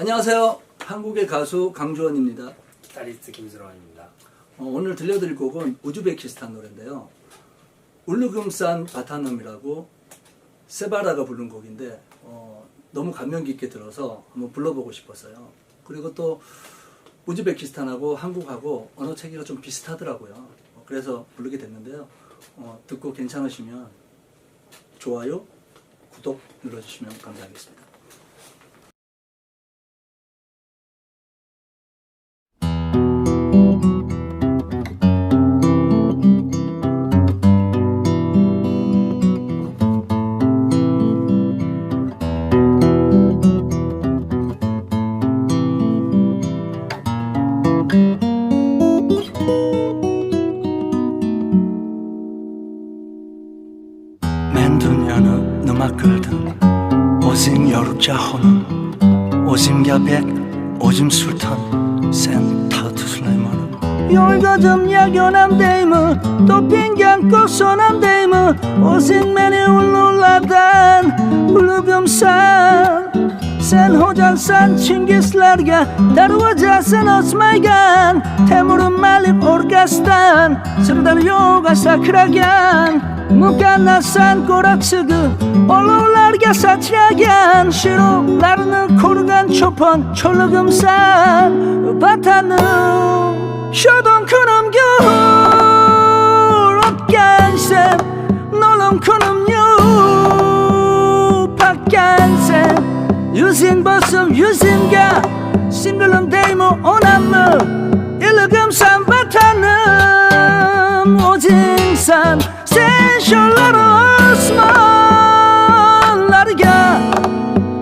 안녕하세요. 한국의 가수 강주원입니다. 기타리스트 김수환입니다. 어, 오늘 들려드릴 곡은 우즈베키스탄 노래인데요. 울루금산 바타넘이라고 세바라가 부른 곡인데 어, 너무 감명 깊게 들어서 한번 불러보고 싶었어요. 그리고 또 우즈베키스탄하고 한국하고 언어 체계가 좀 비슷하더라고요. 어, 그래서 부르게 됐는데요. 어, 듣고 괜찮으시면 좋아요, 구독 눌러주시면 감사하겠습니다. kıldın Ozim yorukcahonun Ozim göbek, ozim sultan Sen tatüsleymanın Yoygadım yagonam deymi Topingen kosonam deymi Ozim beni ululardan Ulugum sen. Sen hocansan Çingislerge Darvacasın Osmaygan Temurum Malik Orgas'tan Sırdaryoga sakragan Mukana sen koratsıdı Olurlarga saçragan Şiruklarını kurgan çopan Çolugum sen. Vatanım Şodun kunum gür. Otgensem Nolum kunum yu Pakkensem Yüzün basım yüzünge Sindilim deymi onamı İligim sen vatanım Ozinsan Sen şolları osmanlarga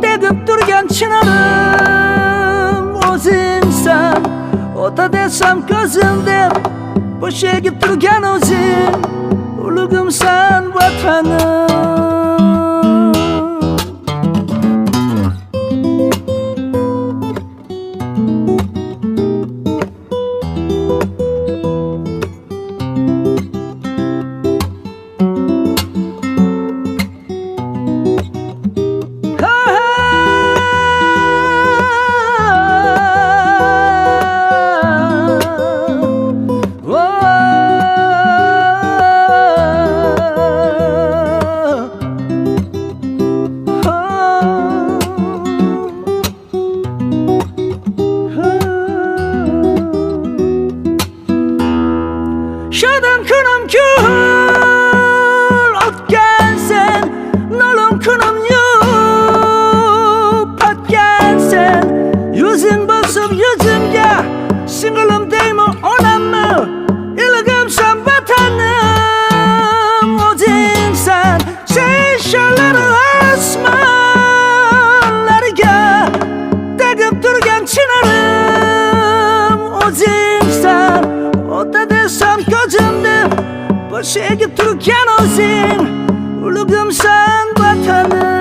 Degip durgan çınarım. Ozinsan Ota desem gözümde Boş egip durgan ozin Yaşam gözümde Başa götürken o zin Vurgum sen vatanım.